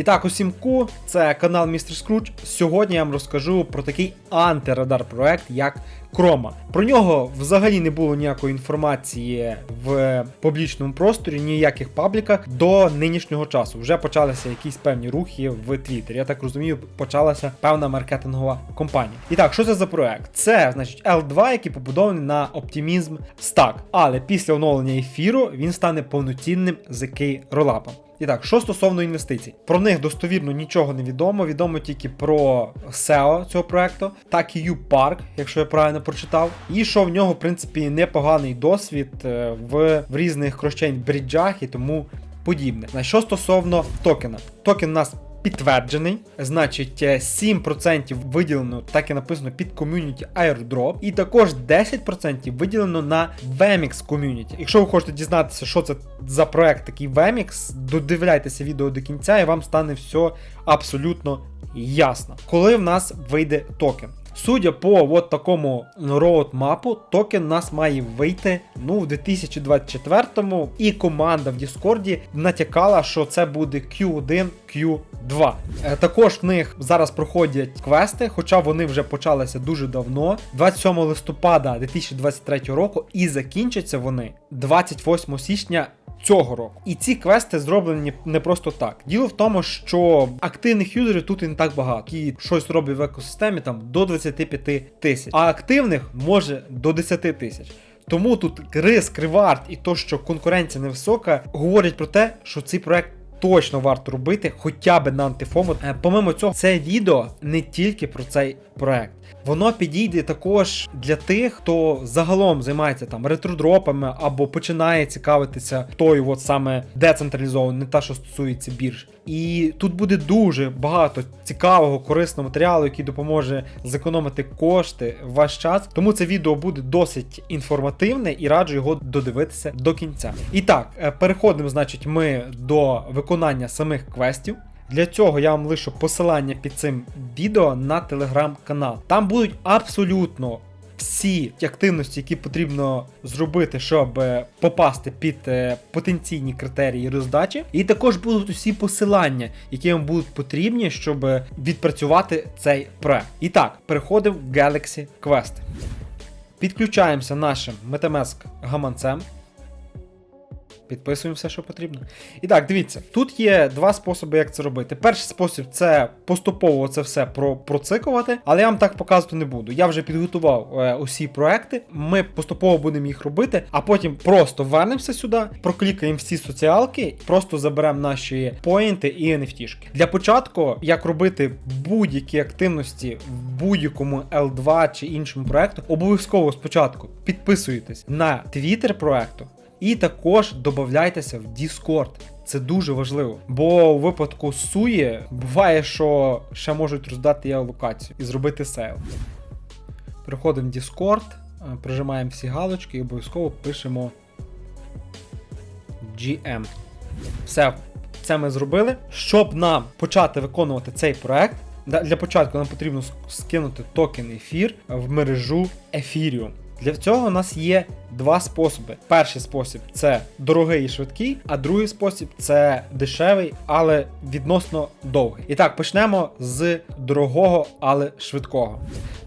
І так, усім ку, це канал Містер Скруч. Сьогодні я вам розкажу про такий антирадар проект, як Крома. Про нього взагалі не було ніякої інформації в публічному просторі, ніяких пабліках до нинішнього часу. Вже почалися якісь певні рухи в Твіттері. Я так розумію, почалася певна маркетингова кампанія. І так, що це за проект? Це значить L2, який побудований на Optimism Stack. Але після оновлення ефіру він стане повноцінним ZK ролапом. І так, що стосовно інвестицій, про них достовірно нічого не відомо. Відомо тільки про SEO цього проекту, так і U-Park, якщо я правильно прочитав. І що в нього, в принципі, непоганий досвід е, в, в різних крощень бріджах і тому подібне. На що стосовно токена, токен у нас. Підтверджений, значить, е, 7% виділено, так і написано під ком'юніті Airdrop, і також 10% виділено на Vemix ком'юніті. Якщо ви хочете дізнатися, що це за проект такий Vemix, додивляйтеся відео до кінця, і вам стане все абсолютно ясно. Коли в нас вийде токен. Судя по от такому роудмапу, токен нас має вийти ну, в 2024-му, і команда в Діскорді натякала, що це буде Q1, Q2. Е, Також в них зараз проходять квести, хоча вони вже почалися дуже давно, 27 листопада 2023 року, і закінчаться вони 28 січня. Цього року. І ці квести зроблені не просто так. Діло в тому, що активних юзерів тут і не так багато, які щось роблять в екосистемі там до 25 тисяч, а активних може до 10 тисяч. Тому тут риск, ревард і то, що конкуренція невисока, говорять про те, що цей проект. Точно варто робити хоча б на антифому. Е, Помимо цього, це відео не тільки про цей проект. Воно підійде також для тих, хто загалом займається там ретродропами або починає цікавитися тою, от саме децентралізованою, не та, що стосується бірж. І тут буде дуже багато цікавого, корисного матеріалу, який допоможе зекономити кошти ваш час. Тому це відео буде досить інформативне і раджу його додивитися до кінця. І так, е, переходимо, значить, ми до виконання самих квестів. Для цього я вам лишу посилання під цим відео на телеграм-канал. Там будуть абсолютно всі активності, які потрібно зробити, щоб е, попасти під е, потенційні критерії роздачі. І також будуть усі посилання, які вам будуть потрібні, щоб е, відпрацювати цей проект. І так, переходимо в Galaxy Quest. Підключаємося нашим Metamask гаманцем. Підписуємо все, що потрібно. І так, дивіться, тут є два способи, як це робити. Перший спосіб це поступово це все про, процикувати, але я вам так показувати не буду. Я вже підготував е, усі проекти, ми поступово будемо їх робити, а потім просто вернемося сюди, проклікаємо всі соціалки, просто заберемо наші поінти і NFT. Для початку, як робити будь-які активності в будь-якому L2 чи іншому проекту, обов'язково спочатку підписуєтесь на твіттер проекту. І також додайтеся в Discord. Це дуже важливо. Бо у випадку сує буває, що ще можуть роздати я локацію і зробити сейл. Переходимо в Discord, е, прижимаємо всі галочки і обов'язково пишемо GM. Все, це ми зробили. Щоб нам почати виконувати цей проект, для початку нам потрібно скинути токен ефір в мережу Ethereum. Для цього у нас є два способи. Перший спосіб це дорогий і швидкий, а другий спосіб це дешевий, але відносно довгий. І так, почнемо з дорогого, але швидкого.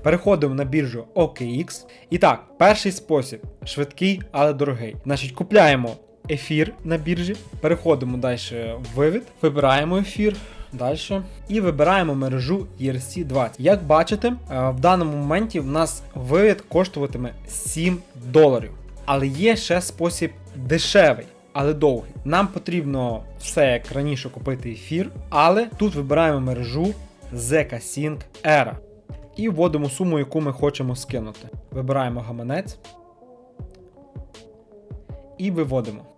Переходимо на біржу OKX. І так, перший спосіб швидкий, але дорогий. Значить, купляємо ефір на біржі, переходимо далі в вивід, вибираємо ефір. Далі. І вибираємо мережу ERC20. Як бачите, е, в даному моменті в нас вивід коштуватиме 7 доларів. Але є ще спосіб дешевий, але довгий. Нам потрібно все як раніше купити ефір, але тут вибираємо мережу ZK-Sync Era. І вводимо суму, яку ми хочемо скинути. Вибираємо гаманець і виводимо.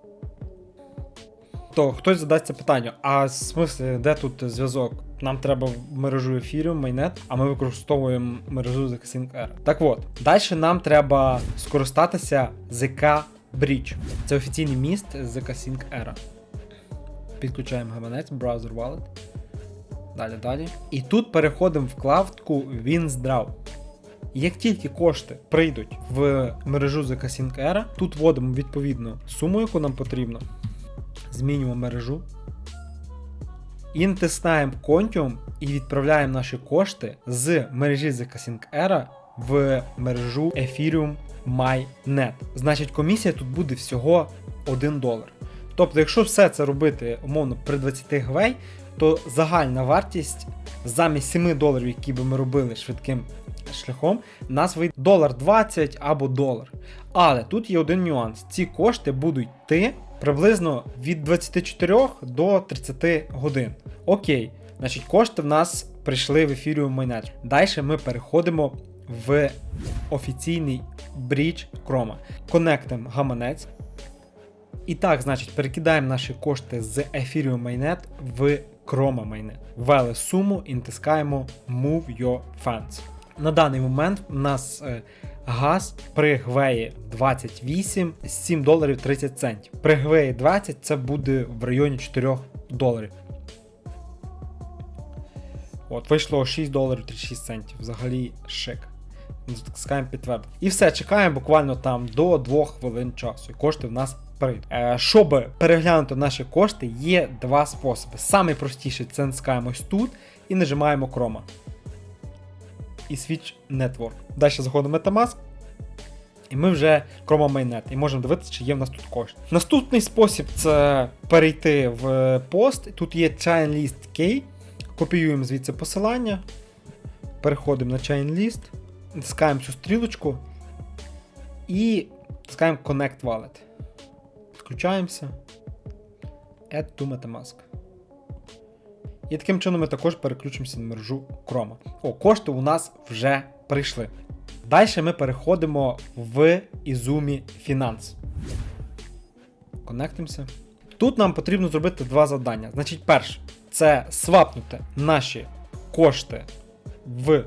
То хтось задасть питання: а в смислі, де тут зв'язок? Нам треба в мережу Ethereum, майнет, а ми використовуємо мережу ZK Air. Так от, далі нам треба скористатися ZK Bridge. Це офіційний міст ZK Sync Era. Підключаємо гаманець, браузер Wallet. Далі, далі. І тут переходимо в вкладку WinSdraw. Як тільки кошти прийдуть в мережу ZK Sync Era, тут вводимо відповідно суму, яку нам потрібно. Змінюємо мережу. і натискаємо Contium і відправляємо наші кошти з мережі Zcassing Era в мережу Ethereum MyNet. Значить, комісія тут буде всього 1 долар. Тобто, якщо все це робити умовно при 20 гвей, то загальна вартість замість 7 доларів, які би ми робили швидким шляхом, нас вийде долар 20 або долар. Але тут є один нюанс: ці кошти будуть йти приблизно від 24 до 30 годин. Окей, значить, кошти в нас прийшли в Ethereum Mainnet. Далі ми переходимо в офіційний брідж Chrome. Конектимо гаманець. І так, значить, перекидаємо наші кошти з Ethereum Mainnet в Chroma Mainnet. Ввели суму і натискаємо Move Your Funds. На даний момент у нас е, газ при гвеї 28 7 доларів 30 центів. При гвеї 20 це буде в районі 4 доларів. От, вийшло 6 доларів 36 центів. Взагалі шик. Натискаємо підтвердити. І все, чекаємо буквально там до 2 хвилин часу. І кошти в нас прийдуть. Е, щоб переглянути наші кошти, є два способи. Самий простіший це натискаємо тут і нажимаємо Chroma. І Switch Network. Далі заходимо Metamask. І ми вже Chroma Mainnet і можемо дивитися, чи є в нас тут кошти. Наступний спосіб це перейти в пост. Тут є Chain List Key. Копіюємо звідси посилання. Переходимо на Chain List, натискаємо цю стрілочку і натискаємо Connect Wallet. Включаємося. Add to Metamask. І таким чином ми також переключимося на мережу Chrome. О, кошти у нас вже прийшли. Далі ми переходимо в Izumi Finance. Конектимося. Тут нам потрібно зробити два завдання. Значить, перше, це свапнути наші кошти в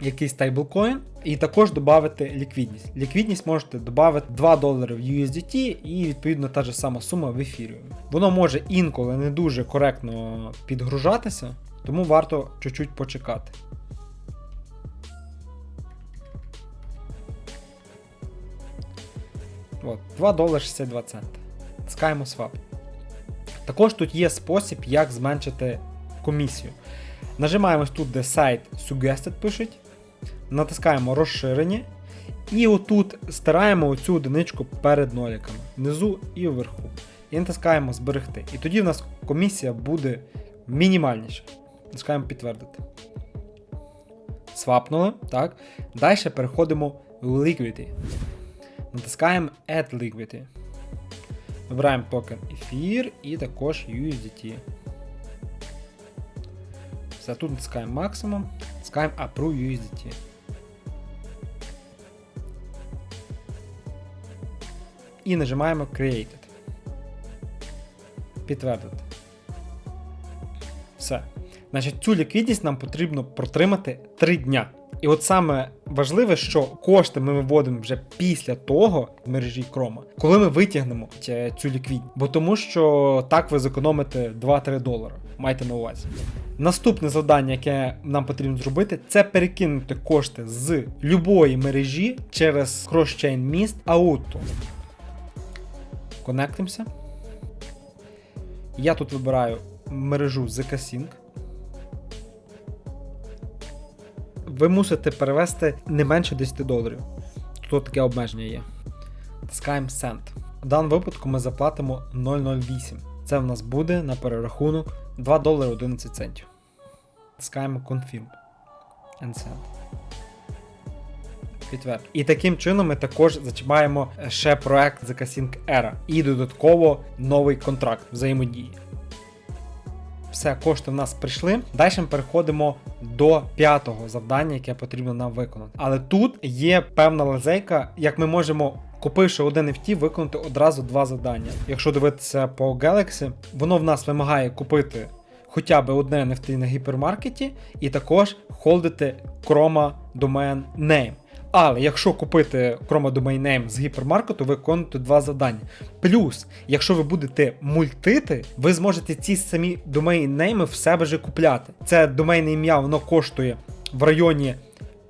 якийсь стейблкоін і також додати ліквідність. Ліквідність можете додати 2 долари в USDT і відповідно та ж сама сума в ефіріумі. Воно може інколи не дуже коректно підгружатися, тому варто чуть-чуть почекати. От, 2 долари 62 цента. Тискаємо свап. Також тут є спосіб, як зменшити комісію. Нажимаємо тут, де сайт Suggested пишуть, натискаємо розширення. І отут стираємо оцю одиничку перед ноліками, внизу і вверху. І натискаємо зберегти. І тоді в нас комісія буде мінімальніша. Натискаємо підтвердити. Свапнули. так. Далі переходимо в Liquidity. Натискаємо Add Liquidity. Вибираємо токен ефір і також USDT. Все, тут натискаємо максимум, натискаємо Approve USDT. І нажимаємо Created. Підтвердити. Все. Значить, цю ліквідність нам потрібно протримати 3 дня. І от саме важливе, що кошти ми виводимо вже після того в мережі Крома, коли ми витягнемо цю ліквідність. Бо тому що так ви зекономите 2-3 долари. Майте на увазі. Наступне завдання, яке нам потрібно зробити, це перекинути кошти з любої мережі через кросчейн міст ауту. Конектимося. Я тут вибираю мережу ZK-Sync. ви мусите перевести не менше 10 доларів. Тут таке обмеження є. Тискаємо Send. В даному випадку ми заплатимо 0,08. Це в нас буде на перерахунок 2 долари 11 центів. Тискаємо Confirm. And send. Підтверд. І таким чином ми також зачіпаємо ще проект The Casing Era і додатково новий контракт взаємодії. Все, кошти в нас прийшли. Далі ми переходимо до п'ятого завдання, яке потрібно нам виконати. Але тут є певна лазейка, як ми можемо. Купивши один NFT, виконати одразу два завдання. Якщо дивитися по Galaxy, воно в нас вимагає купити хоча б одне NFT на гіпермаркеті, і також холдити Chroma Domain Name. Але якщо купити Chroma Domain Name з гіпермаркету, ви виконуєте два завдання. Плюс, якщо ви будете мультити, ви зможете ці самі name в себе вже купляти. Це домейне ім'я, воно коштує в районі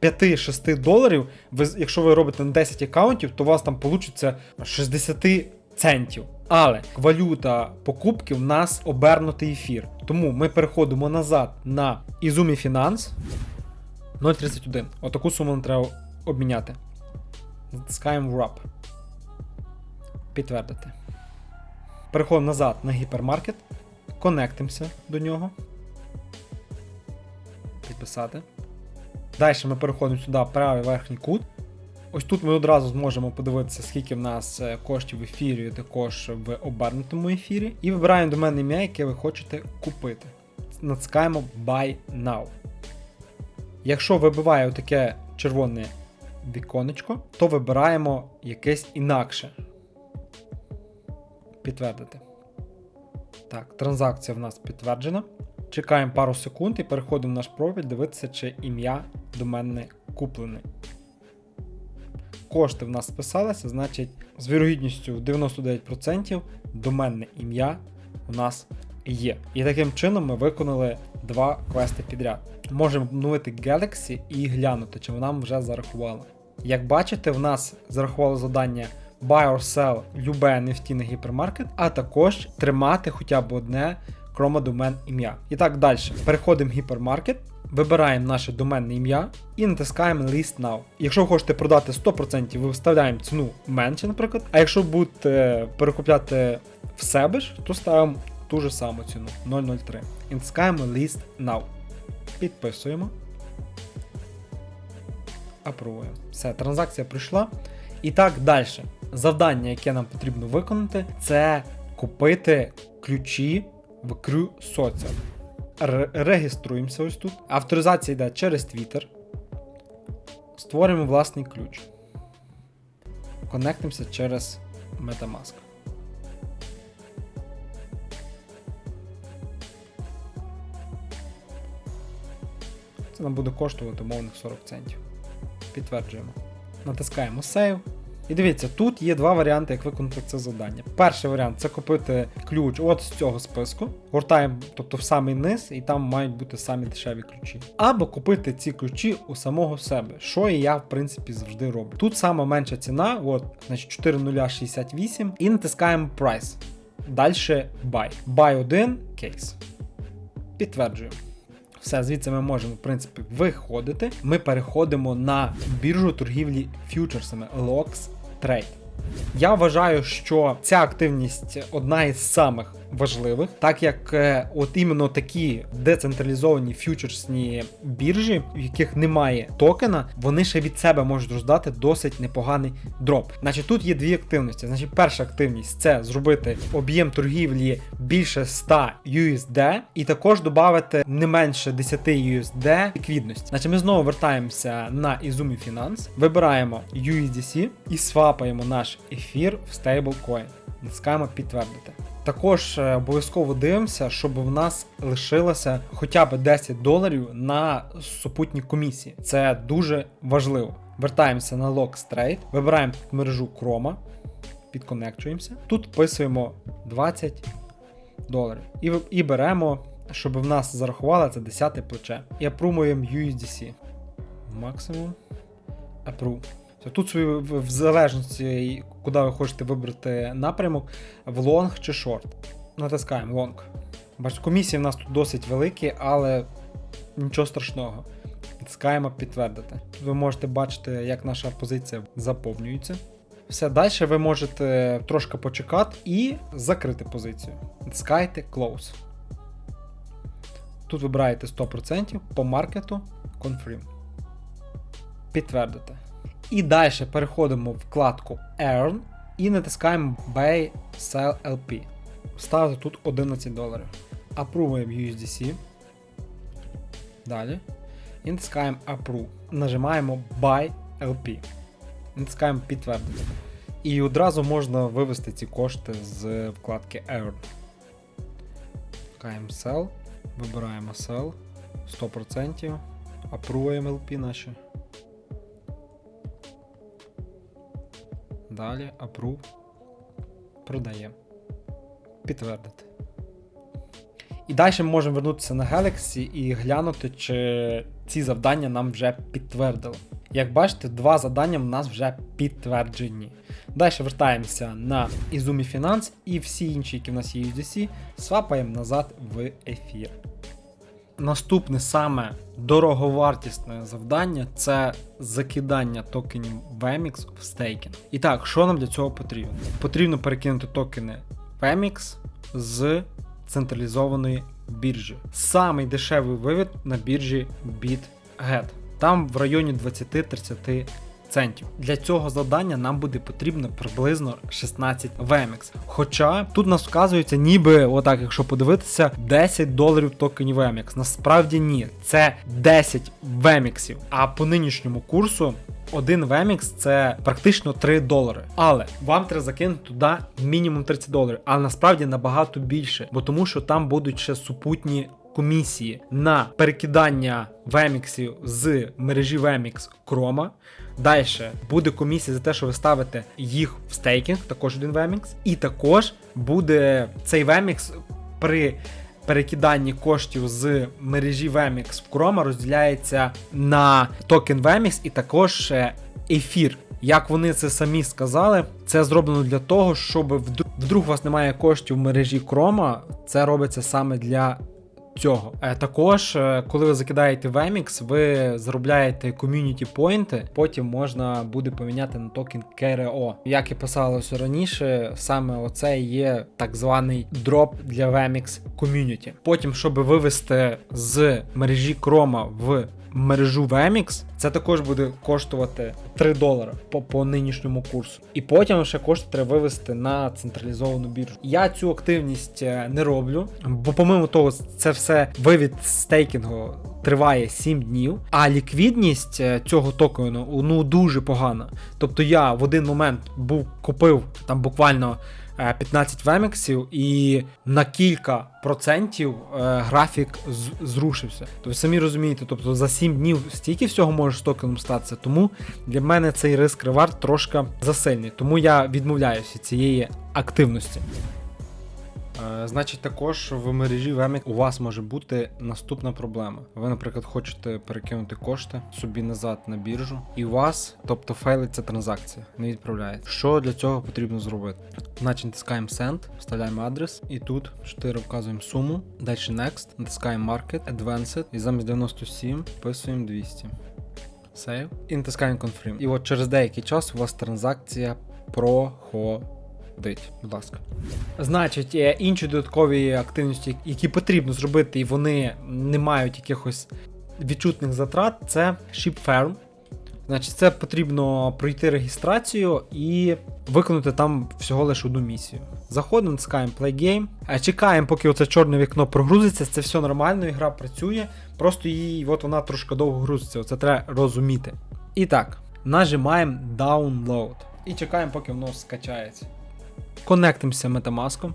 5-6 доларів. Ви, Якщо ви робите на 10 аккаунтів, то у вас там вийде 60 центів. Але валюта покупки в нас обернутий ефір. Тому ми переходимо назад на Izumi Finance 0,31. Отаку суму нам треба обміняти. Натискаємо Wrap. Підтвердити. Переходимо назад на гіпермаркет. Конектимося до нього. Підписати. Далі ми переходимо сюди, правий верхній кут. Ось тут ми одразу зможемо подивитися, скільки в нас е, коштів в ефірі, і також в обернутому ефірі. І вибираємо до мене ім'я, яке ви хочете купити. Натискаємо Buy Now. Якщо вибиває таке червоне віконечко, то вибираємо якесь інакше. Підтвердити. Так, транзакція в нас підтверджена. Чекаємо пару секунд і переходимо в наш профіль, дивитися, чи ім'я до мене куплене. Кошти в нас списалися, значить, з вірогідністю 99% доменне ім'я у нас є. І таким чином ми виконали два квести підряд. Можемо обновити Galaxy і глянути, чи вона вже зарахувала. Як бачите, в нас зарахувало завдання Buy or Sell любе NFT на гіпермаркет, а також тримати хоча б одне домен ім'я. І так далі. Переходимо в гіпермаркет, вибираємо наше доменне ім'я і натискаємо List Now. Якщо ви хочете продати 100%, ви вставляємо ціну менше, наприклад. А якщо будете перекупляти в себе ж, то ставимо ту ж саму ціну 003. І натискаємо List Now. Підписуємо. Апробуємо. Все, транзакція прийшла. І так далі. Завдання, яке нам потрібно виконати, це купити ключі в Crew Social. Р- реєструємося ось тут. Авторизація йде через Twitter. Створюємо власний ключ. Конектимося через Metamask. Нам буде коштувати умовних 40 центів. Підтверджуємо. Натискаємо Save. І дивіться, тут є два варіанти, як виконати це завдання. Перший варіант це купити ключ от з цього списку. Гортаємо, тобто в самий низ, і там мають бути самі дешеві ключі. Або купити ці ключі у самого себе, що і я, в принципі, завжди роблю. Тут сама менша ціна, от, значить 4068, і натискаємо Price. Далі Buy. Buy один кейс. Підтверджуємо. Все, звідси ми можемо, в принципі, виходити. Ми переходимо на біржу торгівлі фьючерсами LOX Trade. Я вважаю, що ця активність одна із самих важливих, так як е, от іменно такі децентралізовані фьючерсні біржі, в яких немає токена, вони ще від себе можуть роздати досить непоганий дроп. Значить, тут є дві активності. Значить, перша активність це зробити об'єм торгівлі більше 100 USD, і також додати не менше 10 USD ліквідності. Значить, ми знову вертаємося на Izumi Finance, вибираємо USDC і свапаємо наш ефір в стейблкоін. Натискаємо підтвердити. Також е, обов'язково дивимося, щоб в нас лишилося хоча б 10 доларів на супутні комісії. Це дуже важливо. Вертаємося на Log Trade, вибираємо мережу Chroma, підконекчуємося. Тут вписуємо 20 доларів. І, і беремо, щоб в нас зарахувало це 10 плече. І апрумуємо USDC. Максимум. Approve. Все, Тут в залежності, куди ви хочете вибрати напрямок, в лонг чи шорт. Натискаємо лонг. Бачите, комісії в нас тут досить великі, але нічого страшного. Натискаємо підтвердити. Тут ви можете бачити, як наша позиція заповнюється. Все, далі ви можете трошки почекати і закрити позицію. Натискаєте Close. Тут вибираєте 100% по маркету Confirm. Підтвердити. І далі переходимо в вкладку Earn і натискаємо Buy Sell LP. Ставити тут 11 доларів. Апрувуємо USDC. Далі. І натискаємо Approve. Нажимаємо Buy LP. Натискаємо підтвердити. І одразу можна вивести ці кошти з вкладки Earn. Натискаємо Sell. Вибираємо Sell. 100%. Апрувуємо LP наші. Далі approve. Продаємо. Підтвердити. І далі ми можемо вернутися на Galaxy і глянути, чи ці завдання нам вже підтвердили. Як бачите, два завдання в нас вже підтверджені. Далі вертаємося на Izumi Finance і всі інші, які в нас є USDC, свапаємо назад в ефір. Наступне саме дороговартісне завдання це закидання токенів VMX в стейкінг. І так, що нам для цього потрібно? Потрібно перекинути токени VMX з централізованої біржі. Самий дешевий вивід на біржі BitGet. Там в районі 20-30 центів. Для цього завдання нам буде потрібно приблизно 16 VMX. Хоча тут нас вказується, ніби, отак, якщо подивитися, 10 доларів токенів VMX. Насправді ні, це 10 VMX. А по нинішньому курсу. Один VMX це практично 3 долари. Але вам треба закинути туди мінімум 30 доларів, але насправді набагато більше, бо тому що там будуть ще супутні комісії на перекидання VMX з мережі VMX Chroma. Далі буде комісія за те, що ви ставите їх в стейкінг, також один VMX. І також буде цей VMX при перекиданні коштів з мережі VMX в Chroma розділяється на токен VMX і також е, ефір. Як вони це самі сказали, це зроблено для того, щоб вдруг у вас немає коштів в мережі Chroma, це робиться саме для цього. Е, Також, е, коли ви закидаєте в ви заробляєте ком'юніті поінти, потім можна буде поміняти на токен KRO. Як і писалося раніше, саме оце є так званий дроп для Vemix ком'юніті. Потім, щоб вивести з мережі Chroma в мережу VMX, це також буде коштувати 3 долари по, по нинішньому курсу. І потім ще кошти треба вивести на централізовану біржу. Я цю активність е, не роблю, бо, помимо того, це все вивід стейкінгу триває 7 днів, а ліквідність е, цього токену ну дуже погана. Тобто я в один момент був купив там буквально. Е, 15 вемексів, і на кілька процентів е, графік зрушився. То ви самі розумієте, тобто за 7 днів стільки всього може з токеном статися. Тому для мене цей риск ревард трошки засильний. Тому я відмовляюся цієї активності. Е, Значить, також в мережі VMX у вас може бути наступна проблема. Ви, наприклад, хочете перекинути кошти собі назад на біржу, і у вас, тобто фейлиться транзакція, не відправляється. Що для цього потрібно зробити? Значить, натискаємо Send, вставляємо адрес, і тут 4 вказуємо суму. Далі Next, натискаємо Market, Advanced, і замість 97 вписуємо 200. Save. І натискаємо Confirm. І от через деякий час у вас транзакція проходить. Будь ласка. Значить, е, інші додаткові активності, які потрібно зробити, і вони не мають якихось відчутних затрат, це ShipFarm. Значить, це потрібно пройти реєстрацію і виконати там всього лише одну місію. Заходимо, натискаємо Play Game, е, чекаємо, поки оце чорне вікно прогрузиться, це все нормально, і гра працює. Просто її, от вона трошки довго грузиться, це треба розуміти. І так, нажимаємо Download. І чекаємо, поки воно скачається. Конектимося Metamask.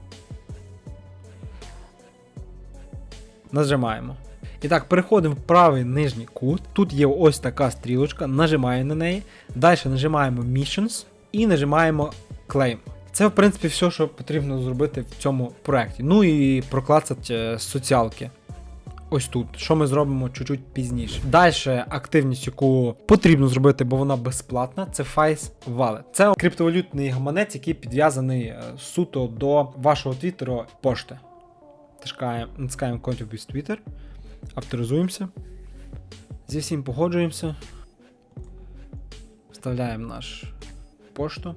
Нажимаємо. І так, переходимо в правий нижній кут. Тут є ось така стрілочка, нажимаємо на неї. Далі нажимаємо Missions і нажимаємо Claim. Це, в принципі, все, що потрібно зробити в цьому проєкті. Ну і проклацати е, соціалки. Ось тут, що ми зробимо чуть-чуть пізніше. Далі активність, яку потрібно зробити, бо вона безплатна, це Face Wallet. Це криптовалютний гаманець, який підв'язаний е, суто до вашого твіттеру пошти. Тискаємо, натискаємо Contribute Twitter, авторизуємося. Зі всім погоджуємося. Вставляємо наш пошту.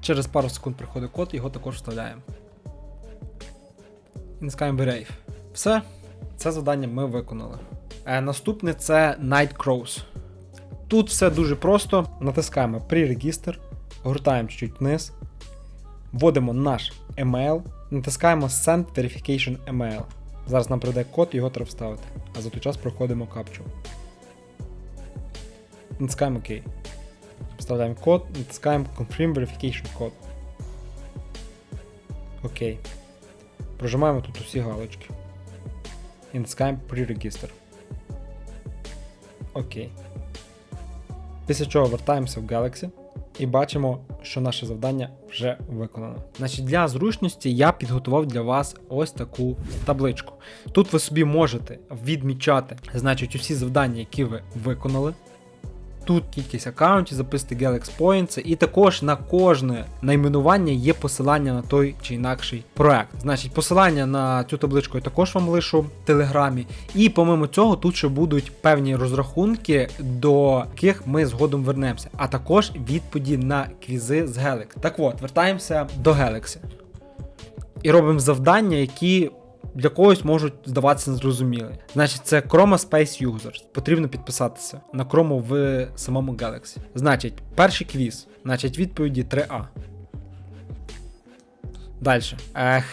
Через пару секунд приходить код, його також вставляємо. І натискаємо Brave. Все, це завдання ми виконали. Е, наступне це Night Crows. Тут все дуже просто. Натискаємо Pre-Register, гортаємо чуть вниз, вводимо наш email, натискаємо Send Verification Email. Зараз нам прийде код, його треба вставити. А за той час проходимо капчу. Натискаємо ОК. Вставляємо код, натискаємо Confirm Verification Code. Окей. Прожимаємо тут усі галочки. І натискаємо Pre-Register. Окей. Після чого вертаємося в Galaxy і бачимо, що наше завдання вже виконано. Значить, для зручності я підготував для вас ось таку табличку. Тут ви собі можете відмічати, значить, усі завдання, які ви виконали. Тут кількість аккаунтів, записати Galaxy Points, і також на кожне найменування є посилання на той чи інакший проект. Значить, посилання на цю табличку я також вам лишу в Телеграмі. І помимо цього, тут ще будуть певні розрахунки, до яких ми згодом вернемося, а також відповіді на квізи з Galaxy. Так от, вертаємося до Galaxy. І робимо завдання, які для когось можуть здаватися незрозумілі. Значить, це Chroma Space Users. Потрібно підписатися на Chrome в самому Galaxy. Значить, перший квіз. Значить, відповіді 3А. Далі.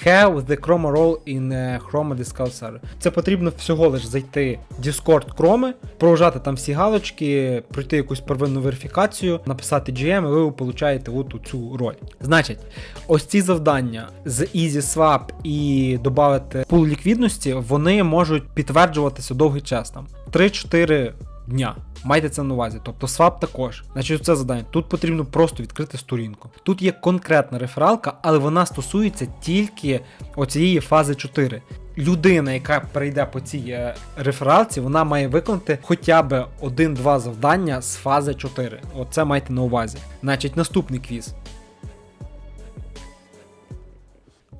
have the Chroma role in uh, Chroma Server. Це потрібно всього лиш зайти в Discord Chrome, прожати там всі галочки, пройти якусь первинну верифікацію, написати GM, і ви получаєте от цю роль. Значить, ось ці завдання з EasySwap і додати пул ліквідності, вони можуть підтверджуватися довгий час там 3-4 дня. Майте це на увазі, тобто свап також. Значить, це завдання. Тут потрібно просто відкрити сторінку. Тут є конкретна рефералка, але вона стосується тільки оцієї фази 4. Людина, яка перейде по цій е, рефералці, вона має виконати хоча б один-два завдання з фази 4. Оце майте на увазі. Значить, наступний квіз.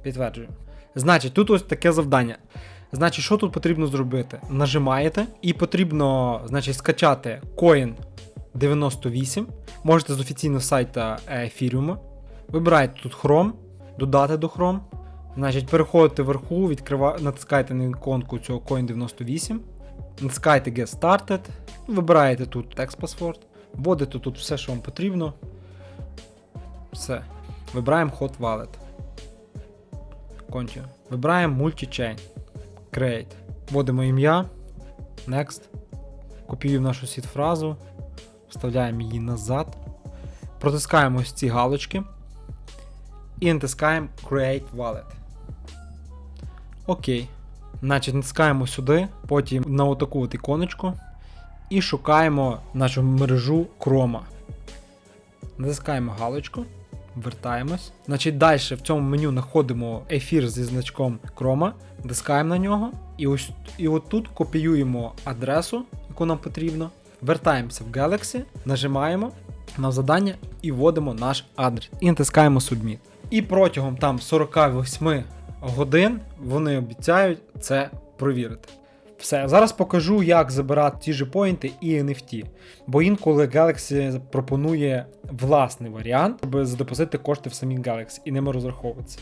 Підтверджую. Значить, тут ось таке завдання. Значить, що тут потрібно зробити? Нажимаєте і потрібно значить, скачати Coin 98. Можете з офіційного сайта Ethereum. Вибираєте тут Chrome, додати до Chrome. Значить, переходите вверху, відкрива... натискаєте на іконку цього Coin 98. Натискаєте Get Started. Вибираєте тут текст паспорт. Вводите тут все, що вам потрібно. Все. Вибираємо Hot Wallet. Continue. Вибираємо Multi-Chain. Create. Вводимо ім'я. Next. Копіюємо нашу сіт фразу. Вставляємо її назад. Протискаємо ось ці галочки. І натискаємо Create Wallet. Окей. Значить, натискаємо сюди, потім на отаку от іконочку. І шукаємо нашу мережу Chroma. Натискаємо галочку. Вертаємось. Значить, далі в цьому меню знаходимо ефір зі значком Chroma, натискаємо на нього, і ось і от тут копіюємо адресу, яку нам потрібно. Вертаємося в Galaxy, нажимаємо на завдання і вводимо наш адрес. І натискаємо Submit. І протягом там 48 годин вони обіцяють це провірити. Все, зараз покажу, як забирати ті ж поінти і NFT. Бо інколи Galaxy пропонує власний варіант, щоб задепозити кошти в самій Galaxy і ними розраховуватися.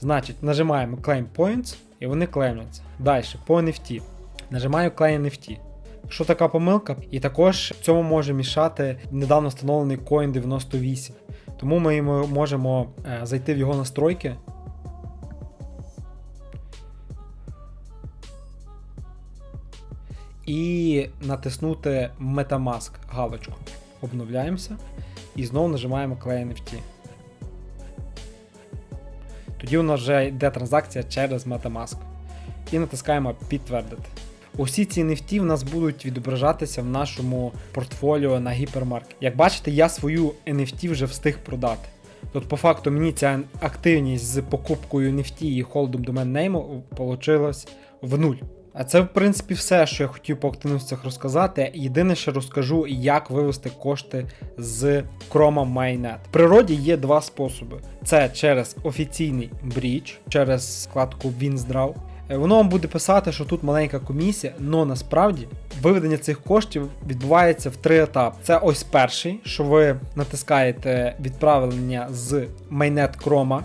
Значить, нажимаємо Claim Points і вони клеймляться. Далі, по NFT. Нажимаю Claim NFT. Що така помилка? І також в цьому може мішати недавно встановлений Coin 98. Тому ми можемо е, зайти в його настройки. І натиснути Metamask галочку. Обновляємося і знову нажимаємо Claim NFT. Тоді у нас вже йде транзакція через Metamask. І натискаємо підтвердити. Усі ці NFT в нас будуть відображатися в нашому портфоліо на гіпермаркет. Як бачите, я свою NFT вже встиг продати. Тут, по факту, мені ця активність з покупкою NFT і холдом домен-нейму вийшла в нуль. А це, в принципі, все, що я хотів по активностях розказати. Єдине, що розкажу, як вивести кошти з Chroma Mainnet. В природі є два способи: це через офіційний бріч, через складку WinSdraw. Е, Воно вам буде писати, що тут маленька комісія, але насправді виведення цих коштів відбувається в три етапи. Це ось перший, що ви натискаєте відправлення з Mainnet Chroma.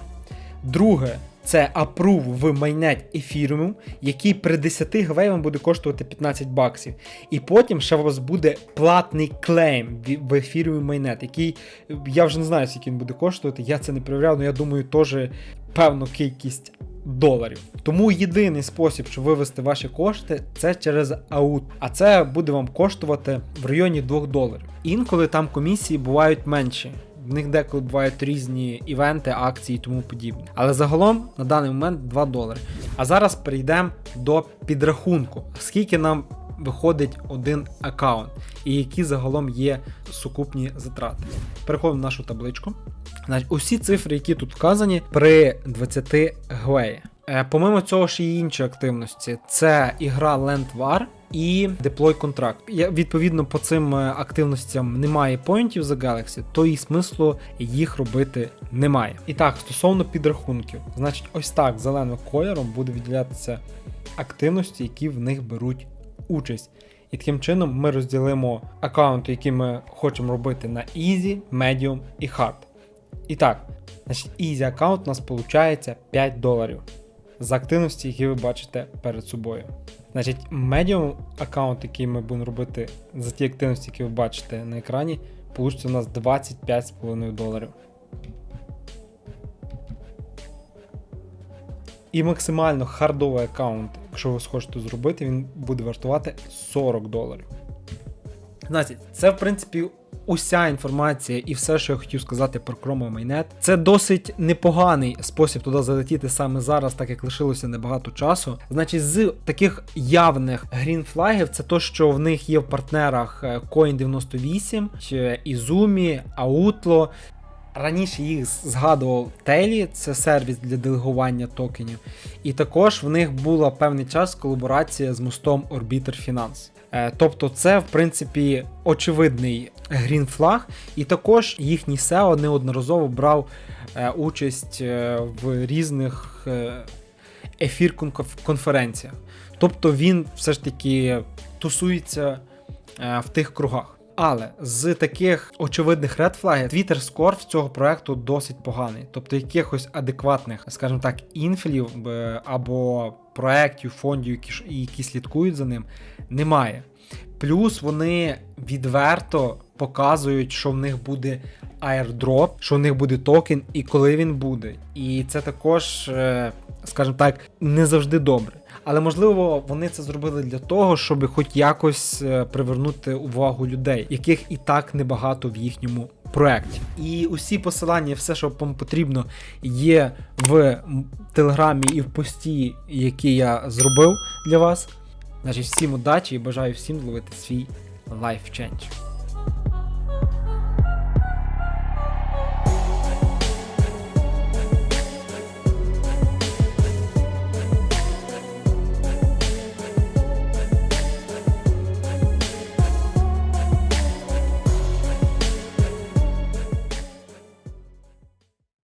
Друге, це approve в майнет Ethereum, який при 10 гвей вам буде коштувати 15 баксів. І потім ще у вас буде платний клейм в Ethereum майнет, який я вже не знаю, скільки він буде коштувати. Я це не перевіряв, але я думаю, теж певну кількість доларів. Тому єдиний спосіб, щоб вивести ваші кошти, це через аут. А це буде вам коштувати в районі 2 доларів. Інколи там комісії бувають менші. В них деколи бувають різні івенти, акції і тому подібне. Але загалом на даний момент 2 долари. А зараз перейдемо до підрахунку, скільки нам виходить один аккаунт, і які загалом є сукупні затрати. Переходимо в нашу табличку. Значить, усі цифри, які тут вказані, при 20 гвеї. Е, помимо цього, ще є інші активності: це ігра Land War і Deploy Contract. Відповідно, по цим е, активностям немає поінтів за Galaxy, то і смислу їх робити немає. І так, стосовно підрахунків, значить, ось так зеленим кольором буде виділятися активності, які в них беруть участь. І таким чином ми розділимо аккаунти, які ми хочемо робити на Easy, Medium і Hard. І так, значить, Easy аккаунт у нас виходить 5 доларів за активності, які ви бачите перед собою. Значить, Medium аккаунт, який ми будемо робити за ті активності, які ви бачите на екрані, получиться у нас 25,5 доларів. І максимально хардовий аккаунт, якщо ви схочете зробити, він буде вартувати 40 доларів. Значить, це в принципі уся інформація і все, що я хотів сказати про Chrome Mainnet. Це досить непоганий спосіб туди залетіти саме зараз, так як лишилося небагато часу. Значить, з таких явних грінфлагів, це то, що в них є в партнерах е, Coin98, чи Izumi, Outlo. Раніше їх згадував Телі, це сервіс для делегування токенів. І також в них була певний час колаборація з мостом Orbiter Finance. Е, Тобто, це, в принципі, очевидний грінфлаг, і також їхній SEO неодноразово брав е, участь е, в різних е, ефір-конференціях. Тобто він все ж таки тусується в тих кругах. Але з таких очевидних редфлагів Twitter Score в цього проекту досить поганий. Тобто якихось адекватних, скажімо так, інфлів е, або проєктів, фондів, які, які слідкують за ним, немає. Плюс вони відверто показують, що в них буде airdrop, що в них буде токен і коли він буде. І це також, е, скажімо так, не завжди добре. Але можливо вони це зробили для того, щоб хоч якось е, привернути увагу людей, яких і так небагато в їхньому проєкті. І усі посилання, все, що вам потрібно, є в телеграмі і в пості, які я зробив для вас. Значить, всім удачі і бажаю всім зловити свій life change.